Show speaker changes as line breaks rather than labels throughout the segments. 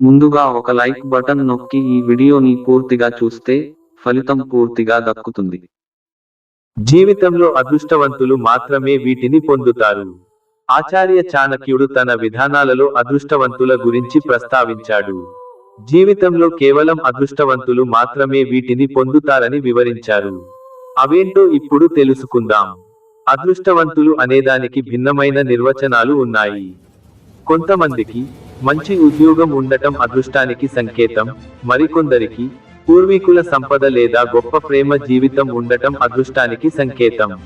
ముందుగా ఒక like button నొక్కి ఈ వీడియోని పూర్తిగా చూస్తే ఫలితం పూర్తిగా దక్కుతుంది.
జీవితంలో అదృష్టవంతులు మాత్రమే వీటిని పొందుతారు. ఆచార్య చాణక్యుడు తన విధానాలలో అదృష్టవంతుల గురించి ప్రస్తావించాడు. జీవితంలో కేవలం అదృష్టవంతులు మాత్రమే వీటిని పొందుతారని వివరించారు. అవేంటో ఇప్పుడు తెలుసుకుందాం. అదృష్టవంతులు అనేదానికి భిన్నమైన నిర్వచనాలు ఉన్నాయి. కొంతమందికి మంచి ఉద్యోగం ఉండటం అదృష్టానికి సంకేతం. మరికొందరికి పూర్వీకుల సంపద లేదా గొప్ప ప్రేమ జీవితం ఉండటం అదృష్టానికి సంకేతం.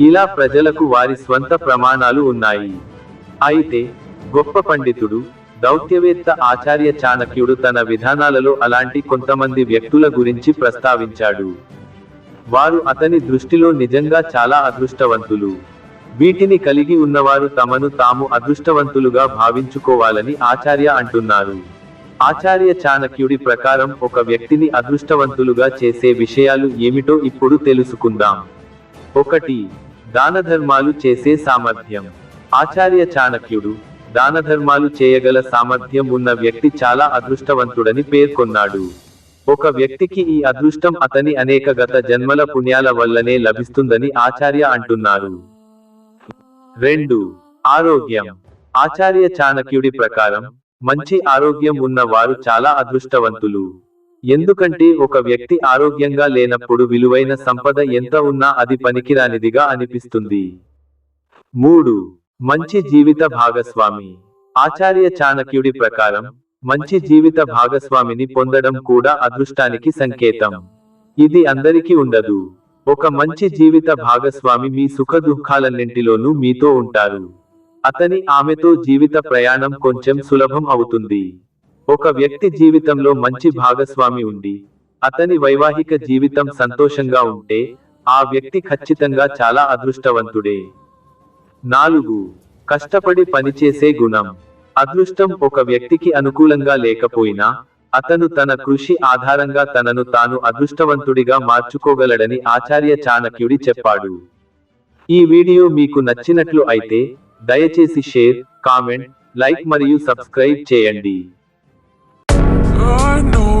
ఇలా ప్రజలకు వారి స్వంత ప్రమాణాలు ఉన్నాయి. అయితే గొప్ప పండితుడు దౌత్యవేత్త ఆచార్య చాణక్యుడు తన విధానాలలో అలాంటి కొంతమంది వ్యక్తుల గురించి ప్రస్తావించాడు. వారు అతని దృష్టిలో నిజంగా చాలా అదృష్టవంతులు. వీటిని కలిగి ఉన్నవారు తమను తాము అదృష్టవంతులుగా భావించుకోవాలని ఆచార్య అంటున్నారు. ఆచార్య చాణక్యుడి ప్రకారం ఒక వ్యక్తిని అదృష్టవంతులుగా చేసే విషయాలు ఏమిటో ఇప్పుడు తెలుసుకుందాం. ఒకటి దానధర్మాలు చేసే సామర్థ్యం. ఆచార్య చాణక్యుడు దానధర్మాలు చేయగల సామర్థ్యం ఉన్న వ్యక్తి చాలా అదృష్టవంతుడని పేర్కొన్నాడు. ఒక వ్యక్తికి ఈ అదృష్టం అతని అనేక గత జన్మల పుణ్యాల వల్లనే లభిస్తుందని ఆచార్య అంటున్నారు. రెండు ఆరోగ్యం. ఆచార్య చాణక్యుడి ప్రకారం మంచి ఆరోగ్యం ఉన్న వారు చాలా అదృష్టవంతులు. ఎందుకంటే ఒక వ్యక్తి ఆరోగ్యంగా లేనప్పుడు విలువైన సంపద ఎంత ఉన్నా అది పనికిరానిదిగా అనిపిస్తుంది. మూడు మంచి జీవిత భాగస్వామి. ఆచార్య చాణక్యుడి ప్రకారం మంచి జీవిత భాగస్వామిని పొందడం కూడా అదృష్టానికి సంకేతం. ఇది అందరికీ ఉండదు. ఒక మంచి జీవిత భాగస్వామి మీ సుఖ దుఃఖాలన్నింటిలోనూ మీతో ఉంటారు. అతని ఆమెతో జీవిత ప్రయాణం కొంచెం సులభం అవుతుంది. ఒక వ్యక్తి జీవితంలో మంచి భాగస్వామి ఉండి అతని వైవాహిక జీవితం సంతోషంగా ఉంటే ఆ వ్యక్తి ఖచ్చితంగా చాలా అదృష్టవంతుడే. నాలుగు కష్టపడి పనిచేసే గుణం. అదృష్టం ఒక వ్యక్తికి అనుకూలంగా లేకపోయినా అతను తన కృషి ఆధారంగా తనను తాను అదృష్టవంతుడిగా మార్చుకోగలడని ఆచార్య చాణక్యుడి చెప్పాడు. ఈ వీడియో మీకు నచ్చినట్లు అయితే దయచేసి షేర్ కామెంట్ లైక్ మరియు సబ్స్క్రైబ్ చేయండి.
I know